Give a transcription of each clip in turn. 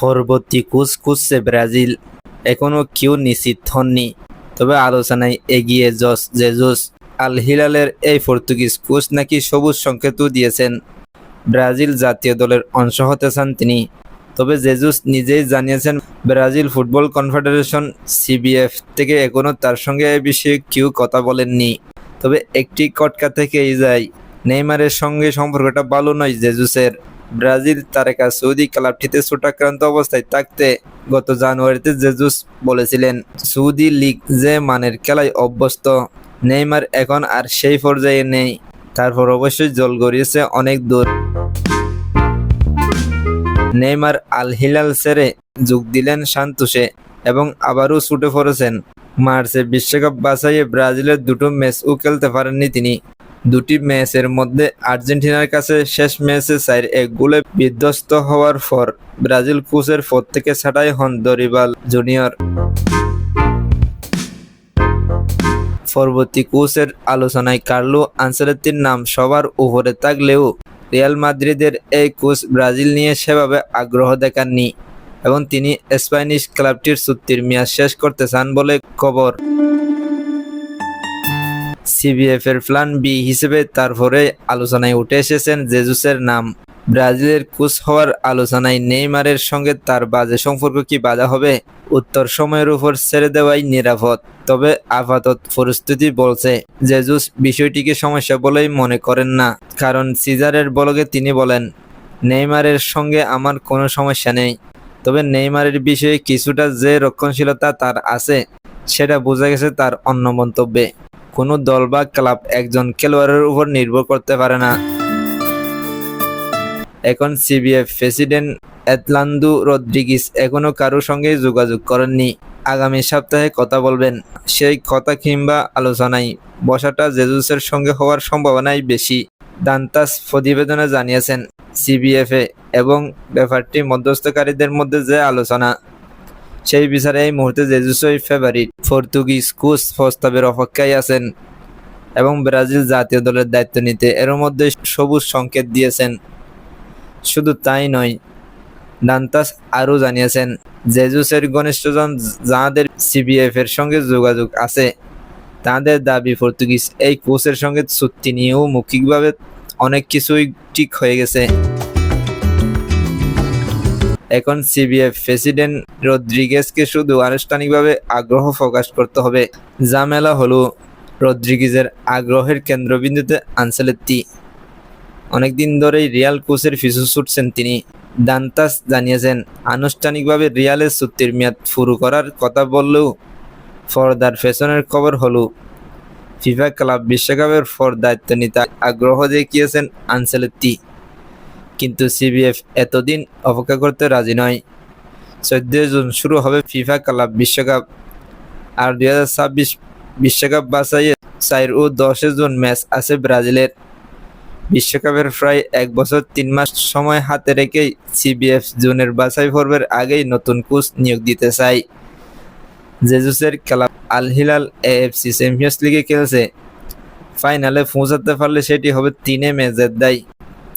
পরবর্তী কোচ খুঁজছে ব্রাজিল এখনও কেউ নিশ্চিত হননি। তবে আলোচনায় এগিয়ে জস জেজুস আল হিলালের এই পর্তুগিজ কোচ নাকি সবুজ সংকেতও দিয়েছেন। ব্রাজিল জাতীয় দলের অংশ হতে চান তিনি। তবে জেজুস নিজেই জানিয়েছেন, ব্রাজিল ফুটবল কনফেডারেশন সিবিএফ থেকে এখনও তার সঙ্গে এ বিষয়ে কেউ কথা বলেননি। তবে একটি কটকা থেকেই যায়, নেইমারের সঙ্গে সম্পর্কটা ভালো নয় জেজুসের। ব্রাজিল তারকা সৌদি ক্লাবটিতে চোটাক্রান্ত অবস্থায় থাকতে গত জানুয়ারিতে জেজুস বলেছিলেন, সৌদি লিগ যে মানের খেলায় অভ্যস্ত, নেইমার এখন আর সেই পর্যায়ে নেই। তারপর অবশ্যই জল গড়িয়েছে অনেক দূর। নেইমার আল হিলাল ছেড়ে যোগ দিলেন সান্তোসে এবং আবারও ছুটে পড়েছেন। মার্চে বিশ্বকাপ বাছাইয়ে ব্রাজিলের দুটো ম্যাচও খেলতে পারেননি তিনি। দুটি ম্যাচের মধ্যে আর্জেন্টিনার কাছে শেষ ম্যাচে চার এক গোলে বিধ্বস্ত হওয়ার পর ব্রাজিল কোচের পদ থেকে ছাঁটাই হন দরিবাল জুনিয়র। পরবর্তী কোচের আলোচনায় কার্লো আনসেলত্তির নাম সবার উপরে থাকলেও রিয়াল মাদ্রিদের এই কোচ ব্রাজিল নিয়ে সেভাবে আগ্রহ দেখাননি এবং তিনি স্প্যানিশ ক্লাবটির চুক্তির মেয়াদ শেষ করতে চান বলে খবর। সিবিএফ এর প্ল্যান বি হিসেবে তারপরে আলোচনায় উঠে এসেছেন জেজুসের নাম। ব্রাজিলের কোচ হওয়ার আলোচনায় নেইমারের সঙ্গে তার বাজে সম্পর্ক কি বাধা হবে? উত্তর সময়ের উপর ছেড়ে দেওয়াই নিরাপদ। তবে আপাতত পরিস্থিতি বলছে জেজুস বিষয়টিকে সমস্যা বলেই মনে করেন না। কারণ সিজারের বলগে তিনি বলেন, নেইমারের সঙ্গে আমার কোনো সমস্যা নেই। তবে নেইমারের বিষয়ে কিছুটা যে রক্ষণশীলতা তার আছে, সেটা বোঝা গেছে তার অন্য মন্তব্যে। কোনো দল বা ক্লাব একজন খেলোয়াড়ের উপর নির্ভর করতে পারে না। এখন সিবিএফ প্রেসিডেন্ট এতলান্দু রদ্রিগিস এখনও কারোর সঙ্গে যোগাযোগ করেননি। আগামী সপ্তাহে কথা বলবেন। সেই কথা কিংবা আলোচনায় বসাটা জেজুসের সঙ্গে হওয়ার সম্ভাবনাই বেশি, দান্তাস প্রতিবেদনে জানিয়েছেন সিবিএফএ এবং ব্যাপারটি মধ্যস্থকারীদের মধ্যে যে আলোচনা সেই বিচারে এই মুহূর্তে জেজুসই ফেভারিট পর্তুগিজ কোচ প্রস্তাবের অপেক্ষায় আছেন এবং ব্রাজিল জাতীয় দলের দায়িত্ব নিতে এর মধ্যে সবুজ সংকেত দিয়েছেন। শুধু তাই নয়, দান্তাস আরও জানিয়েছেন, জেজুসের ঘনিষ্ঠজন যাঁদের সিবিএফ এর সঙ্গে যোগাযোগ আছে, তাদের দাবি পর্তুগিজ এই কোচের সঙ্গে চুক্তি নিয়েও মৌখিকভাবে অনেক কিছুই ঠিক হয়ে গেছে। এখন সিবিএফ প্রেসিডেন্ট রদ্রিগেজকে শুধু আনুষ্ঠানিকভাবে আগ্রহ প্রকাশ করতে হবে। ঝামেলা হলো রদ্রিগেজের আগ্রহের কেন্দ্রবিন্দুতে আনসেলেত্তি। অনেকদিন ধরেই রিয়াল কোচের পিছু ছুটছেন তিনি। দান্তাস জানিয়েছেন, আনুষ্ঠানিকভাবে রিয়ালের চুক্তির মেয়াদ শুরু করার কথা বললেও ফরদার ফ্যাশনের খবর হলো, ফিফা ক্লাব বিশ্বকাপের পর দায়িত্ব নিতে আগ্রহ দেখিয়েছেন আনসেলেত্তি। কিন্তু সিবিএফ এতদিন অপেক্ষা করতে রাজি নয়। চোদ্দই জুন শুরু হবে ফিফা ক্লাব বিশ্বকাপ। আর দুই হাজার ছাব্বিশ বিশ্বকাপ বাছাইয়ে চার ও দশে জুন ম্যাচ আছে ব্রাজিলের। বিশ্বকাপের প্রায় এক বছর তিন মাস সময় হাতে রেখেই সিবিএফ জুনের বাছাই পর্বের আগেই নতুন কোচ নিয়োগ দিতে চায়। জেজুসের club Al Hilal AFC champions লিগে খেলছে। ফাইনালে পৌঁছাতে পারলে সেটি হবে তিনে মেজের দায়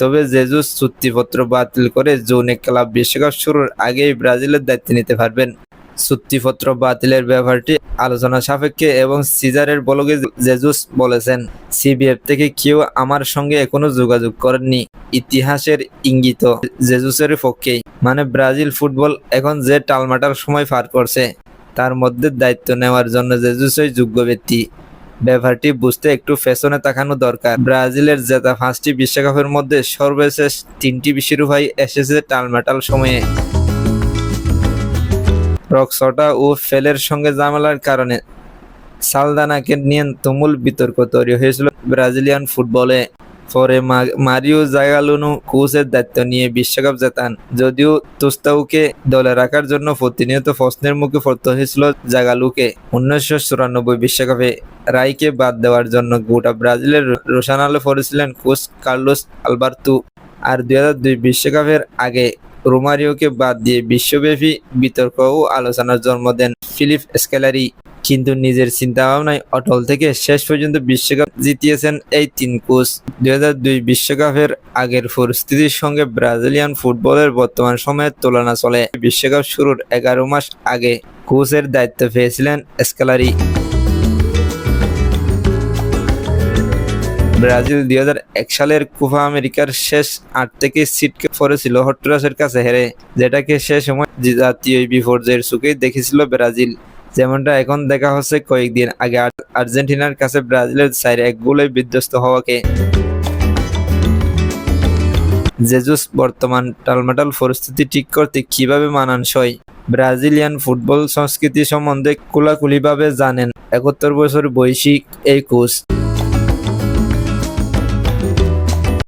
তবে জেজুস চুক্তিপত্র বাতিল করে জুনে ক্লাব বিশ্বকাপ শুরুর আগেই ব্রাজিলের দায়িত্ব নিতে পারবেন। চুক্তিপত্র বাতিলের ব্যাপারটি আলোচনা সাপেক্ষে এবং সিজারের বলগে জেজুস বলেছেন, সিবিএফ থেকে কেউ আমার সঙ্গে এখনও যোগাযোগ করেননি। ইতিহাসের ইঙ্গিত জেজুসের পক্ষেই। মানে ব্রাজিল ফুটবল এখন যে টালমাটাল সময় পার করছে, তার মধ্যে দায়িত্ব নেওয়ার জন্য জেজুসই যোগ্য ব্যক্তি। ব্যাপারটি বুঝতে একটু ফ্যাশনে তাকানো দরকার। ব্রাজিলের জেতা পাঁচটি বিশ্বকাপের মধ্যে সর্বশেষ তিনটি বিশ্বরূপাই এসেছে টালমাটাল সময়ে। রক্সটা ও ফেলের সঙ্গে জামেলার কারণে সালদানাকে নিয়ে তুমুল বিতর্ক তৈরি হয়েছিল ব্রাজিলিয়ান ফুটবলে। পরে মারিও জাগালুনু কোচের দায়িত্ব নিয়ে বিশ্বকাপ জেতান। যদিও তুস্তাউকে দলে রাখার জন্য প্রতিনিয়ত প্রশ্নের মুখে পড়তে হয়েছিল জাগালুকে। উনিশশো চুরানব্বই বিশ্বকাপে রাইকে বাদ দেওয়ার জন্য গোটা ব্রাজিলের রোশানালে পড়েছিলেন কোচ কার্লোস আলবার্তু। আর দুই বিশ্বকাপের আগে রোমারিওকে বাদ দিয়ে বিশ্বব্যাপী বিতর্ক ও আলোচনার জন্ম দেন ফিলিপ স্কেলারি। কিন্তু নিজের চিন্তাভাবনায় অটল থেকে শেষ পর্যন্ত বিশ্বকাপ জিতিয়েছেন এই তিন কোচ। দুই বিশ্বকাপের আগের পরিস্থিতির সঙ্গে ব্রাজিলিয়ান ফুটবলের বর্তমান সময়ের তুলনা চলে। বিশ্বকাপ শুরুর এগারো মাস আগে কোচের দায়িত্ব পেয়েছিলেন স্কেলারি। ব্রাজিল দুই হাজার এক সালের কোপা আমেরিকার শেষ আট থেকে সিটকে পড়েছিল। হট্টরাসের কাছে হেরে যেটাকে সে সময় জাতীয় বিপর্যয়ের চোখেই দেখেছিল ব্রাজিল। যেমনটা এখন দেখা হচ্ছে কয়েকদিন আগে। আর- আর্জেন্টিনার কাছে ব্রাজিলের সাইড এক গোলে বিধ্বস্ত হওয়াকে। জেজুস বর্তমান টালমাটাল পরিস্থিতি ঠিক করতে কীভাবে মানানসই? ব্রাজিলিয়ান ফুটবল সংস্কৃতি সম্বন্ধে খোলাখুলিভাবে জানেন একাত্তর বছর বয়সী এই কোচ।